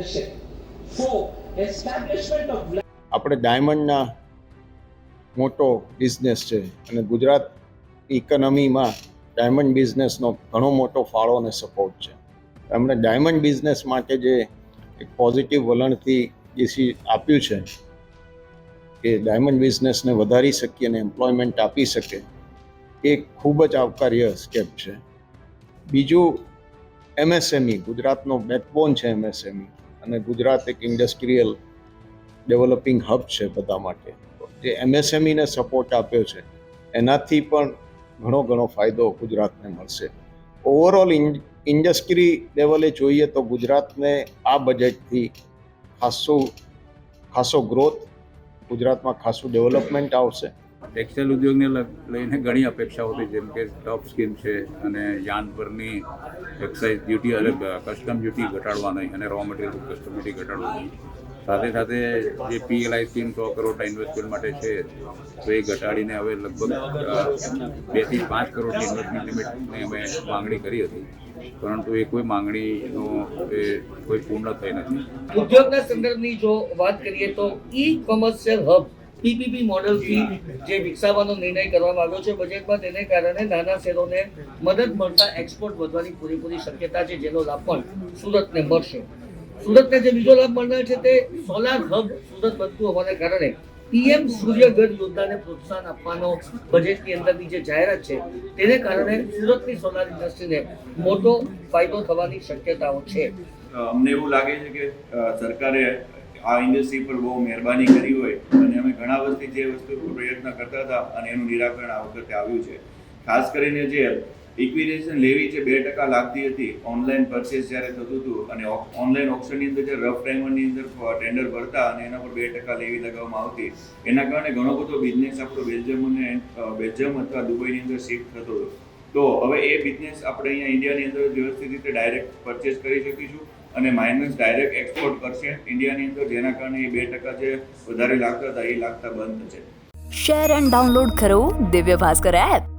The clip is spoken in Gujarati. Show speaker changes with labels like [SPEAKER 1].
[SPEAKER 1] ownership. Four, establishment of
[SPEAKER 2] આપણે ડાયમંડના મોટો બિઝનેસ છે અને ગુજરાત ઇકોનોમીમાં ડાયમંડ બિઝનેસનો ઘણો મોટો ફાળો અને સપોર્ટ છે. એમણે ડાયમંડ બિઝનેસ માટે જે એક પોઝિટિવ વલણથી ડીસી આપ્યું છે કે ડાયમંડ બિઝનેસને વધારી શકીએ અને એમ્પ્લોયમેન્ટ આપી શકે એ ખૂબ જ આવકાર્ય સ્ટેપ છે. બીજું એમએસએમઈ E, ગુજરાતનો બેકબોન છે એમએસએમઈ અને ગુજરાત એક ઇન્ડસ્ટ્રીયલ ડેવલપિંગ હબ છે બધા માટે. જે એમએસએમઈને સપોર્ટ આપ્યો છે. એનાથી પણ ઘણો ઘણો ફાયદો ગુજરાતને મળશે. ઓવરઓલ ઇન્ડસ્ટ્રી લેવલે જોઈએ તો ગુજરાતને આ બજેટથી ખાસો ખાસો ગ્રોથ ગુજરાતમાં ખાસું ડેવલપમેન્ટ આવશે.
[SPEAKER 3] ટેક્સટાઇલ ઉદ્યોગને લઈને ઘણી અપેક્ષાઓ હતી, જેમ કે ટોપ સ્કીમ છે અને યાન પરની એક્સાઇઝ ડ્યુટી અને કસ્ટમ ડ્યુટી ઘટાડવાની અને રો મટીરિયલ કસ્ટમ ડ્યુટી ઘટાડવાની. સાથે સાથે જે પીએલઆઈ સ્કીમ સો કરોડના ઇન્વેસ્ટમેન્ટ માટે છે, તો એ ઘટાડીને હવે લગભગ બેથી પાંચ કરોડની ઇન્વેસ્ટમેન્ટ લિમિટની અમે માંગણી કરી હતી. પરંતુ એ કોઈ માંગણીનો, એ કોઈ પૂર્ણ થઈ નથી.
[SPEAKER 4] ઉદ્યોગના સંદર્ભની જો વાત કરીએ તો ઈ કોમર્શિયલ હબ પીપીપી મોડલથી જે વિકસાવવાનો નિર્ણય કરવામાં આવ્યો છે. બજેટમાં તેને કારણે નાના શહેરોને મદદ મળતા એક્સપોર્ટ વધવાની પૂરેપૂરી શક્યતા છે, જેનો લાભ પણ સુરતને મળશે. સુરતને જે બીજો લાભ મળનાર છે તે સોલાર હબ સુરત બનતું હોવાને કારણે પીએમ સૂર્યઘર યોજનાને પ્રોત્સાહન આપવાનો બજેટની અંદરની જે જાહેરાત છે, તેને કારણે સુરતની સોલાર ઇન્ડસ્ટ્રીને મોટો ફાયદો થવાની શક્યતાઓ છે.
[SPEAKER 5] અમને એવું લાગે છે કે સરકારે આ ઇન્ડસ્ટ્રી પર બહુ મહેરબાની કરી હોય અને અમે ઘણા વર્ષથી જે વસ્તુ પ્રયત્ન કરતા હતા અને એનું નિરાકરણ આ વખતે આવ્યું છે. ખાસ કરીને જે ઇક્વિટેશન લેવી જે બે ટકા લાગતી હતી ઓનલાઈન પરચેસ જ્યારે થતું હતું અને ઓનલાઈન ઓપ્શનની અંદર જે રફ ડાયમંડની અંદર ટેન્ડર ભરતા અને એના પર બે ટકા લેવી લગાવવામાં આવતી, એના કારણે ઘણો બધો બિઝનેસ આપણો બેલ્જિયમ અને બેલ્જિયમ અથવા દુબઈની અંદર શિફ્ટ થતો હતો. તો હવે એ બિઝનેસ આપણે અહીંયા ઇન્ડિયાની અંદર વ્યવસ્થિત રીતે ડાયરેક્ટ પરચેસ કરી શકીશું. અને માઇનસ ડાયરેક્ટ એક્સપોર્ટ કરશે. ઇન્ડિયાની અંદર જેના કારણે એ બે ટકા જે વધારે લાગતા હતા, એ લાગતા બંધ થશે
[SPEAKER 6] શેર એન્ડ ડાઉનલોડ કરો દિવ્ય ભાસ્કર એપ